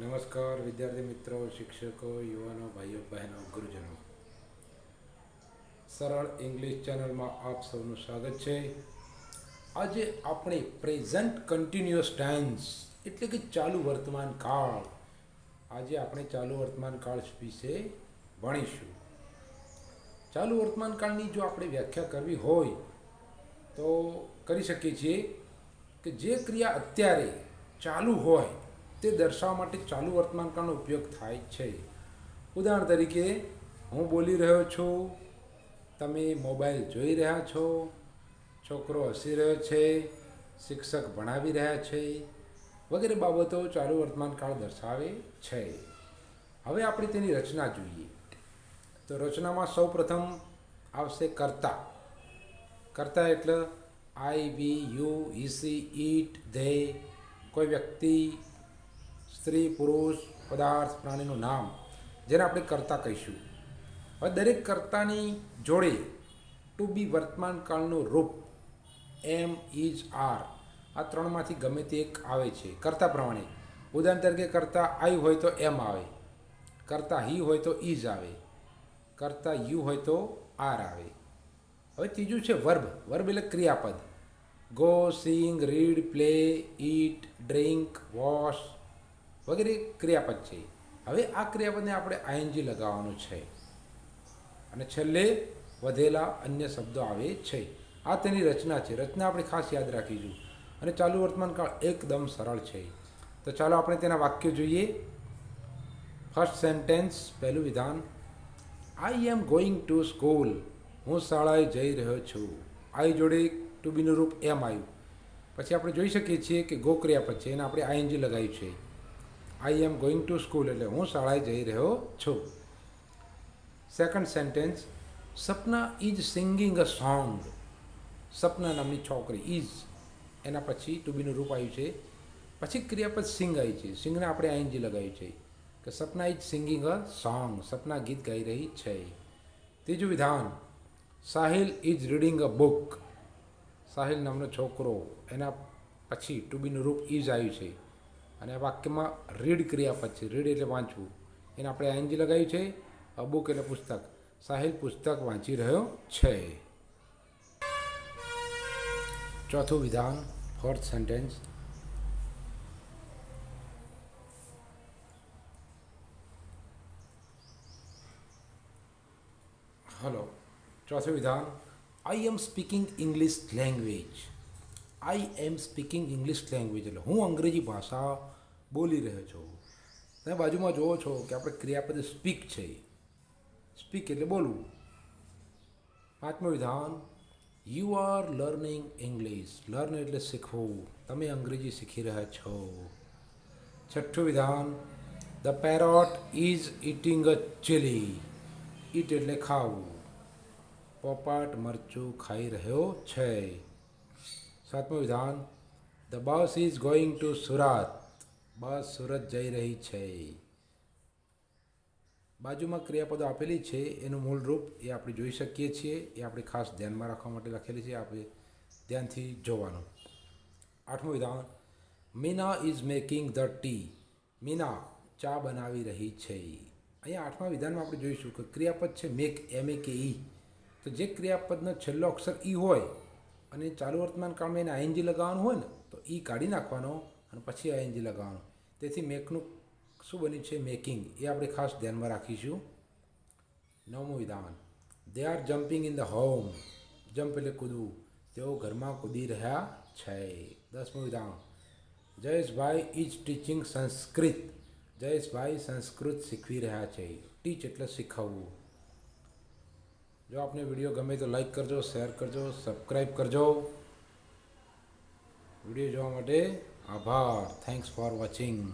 નમસ્કાર, વિદ્યાર્થી મિત્રો, શિક્ષકો, યુવાનો, ભાઈઓ, બહેનો, ગુરુજનો. સરળ ઇંગ્લિશ ચેનલમાં આપ સૌનું સ્વાગત છે. આજે આપણે પ્રેઝન્ટ કન્ટિન્યુઅસ ટાઈમ્સ એટલે કે ચાલુ વર્તમાન કાળ, આજે આપણે ચાલુ વર્તમાન કાળ વિશે ભણીશું. ચાલુ વર્તમાન કાળની જો આપણે વ્યાખ્યા કરવી હોય, તો કરી શકીએ છીએ કે જે ક્રિયા અત્યારે ચાલુ હોય તે દર્શાવવા માટે ચાલુ વર્તમાન કાળનો ઉપયોગ થાય છે. ઉદાહરણ તરીકે, હું બોલી રહ્યો છું, તમે મોબાઈલ જોઈ રહ્યા છો, છોકરો હસી રહ્યો છે, શિક્ષક ભણાવી રહ્યા છે, વગેરે બાબતો ચાલુ વર્તમાન કાળ દર્શાવે છે. હવે આપણે તેની રચના જોઈએ. તો રચનામાં સૌ પ્રથમ આવશે કર્તા. કર્તા એટલે આઈ વી યુ ઇસી ઈટ ધે કોઈ વ્યક્તિ સ્ત્રી, પુરુષ, પદાર્થ, પ્રાણીનું નામ, જેને આપણે કર્તા કહીશું. હવે દરેક કર્તાની જોડે ટુ બી વર્તમાન કાળનું રૂપ એમ ઇઝ આર આ ત્રણમાંથી ગમે તે એક આવે છે. કર્તા પ્રમાણે, ઉદાહરણ તરીકે કરતા આઈ હોય તો એમ આવે, કરતા હી હોય તો ઇઝ આવે, કરતા યુ હોય તો આર આવે. હવે ત્રીજું છે વર્બ વર્બ એટલે ક્રિયાપદ. Go sing read play eat drink wash વગેરે ક્રિયાપદ છે. હવે આ ક્રિયાપદને આપણે આઈએનજી લગાવવાનું છે. અને છેલ્લે વધેલા અન્ય શબ્દો આવે છે. આ તેની રચના છે. રચના આપણે ખાસ યાદ રાખીશું. અને ચાલુ વર્તમાનકાળ એકદમ સરળ છે. તો ચાલો આપણે તેના વાક્યો જોઈએ. ફર્સ્ટ સેન્ટેન્સ પહેલું વિધાન. I am going to school હું શાળાએ જઈ રહ્યો છું. આઈ જોડે ટુ બીનું રૂપ એમ આવ્યું. પછી આપણે જોઈ શકીએ છીએ કે ગો ક્રિયાપદ છે. એને આપણે આઈએનજી લગાવ્યું છે. I am going to school એટલે હું શાળાએ જઈ રહ્યો છું. Second sentence Sapna is singing a song Sapna નામની છોકરી ઇઝ એના પછી ટુ બીનું રૂપ આવ્યું છે. પછી ક્રિયાપદ સિંગ આવી છે. સિંગને આપણે આઈએનજી લગાવ્યું છે. કે Sapna is singing a song Sapna ગીત ગાઈ રહી છે. ત્રીજું વિધાન, Sahil is reading a book Sahil નામનો છોકરો. એના પછી ટુ બીનું રૂપ ઇઝ આવ્યું છે. અને વાક્યમાં રીડ ક્રિયાપદ છે. રીડ એટલે વાંચવું. એને આપણે આઈએનજી લગાવ્યું છે. બુક એટલે પુસ્તક. સાહિલ પુસ્તક વાંચી રહ્યો છે. ચોથું વિધાન ફોર્થ સેન્ટેન્સ હલો ચોથું વિધાન I am speaking English language I am speaking English language એટલે હું અંગ્રેજી ભાષા બોલી રહ્યો છું. તમે બાજુમાં જુઓ છો કે આપણે ક્રિયાપદ સ્પીક છે. સ્પીક એટલે બોલવું. પાંચમું વિધાન you are learning English learn એટલે શીખવું. તમે અંગ્રેજી શીખી રહ્યા છો. છઠ્ઠું વિધાન the parrot is eating a chilli eat એટલે ખાવું. પોપાટ મરચું ખાઈ રહ્યો છે. સાતમું વિધાન the bus is going to Surat bus Surat જઈ રહી છે. બાજુમાં ક્રિયાપદો આપેલી છે, એનું મૂળ રૂપ એ આપણે જોઈ શકીએ છીએ, એ આપણે ખાસ ધ્યાનમાં રાખવા માટે લખેલી છે, આપણે ધ્યાનથી જોવાનું. આઠમું વિધાન Meena is making the tea Meena ચા બનાવી રહી છે. અહીંયા આઠમા વિધાનમાં આપણે જોઈશું કે ક્રિયાપદ છે મેક એમ એ કે ઈ તો જે ક્રિયાપદનો છેલ્લો અક્ષર ઈ હોય અને ચાલુ વર્તમાન કાળમાં એને આઈએનજી લગાવવાનું હોય ને, તો ઈ કાઢી નાખવાનો અને પછી આઈએનજી લગાવવાનો. તેથી મેકનું શું બન્યું છે? મેકિંગ. એ આપણે ખાસ ધ્યાનમાં રાખીશું. નવમું વિધાન. They are jumping in the home jump એટલે કૂદવું. તેઓ ઘરમાં કૂદી રહ્યા છે. દસમું વિધાન. Jayeshbhai is teaching Sanskrit. Jayeshbhai Sanskrit શીખવી રહ્યા છે. ટીચ એટલે શીખવવું. જો આપને વીડિયો ગમે તો લાઈક કરજો, શેર કરજો સબસ્ક્રાઈબ કરજો. વીડિયો જોવા માટે આભાર. Thanks for watching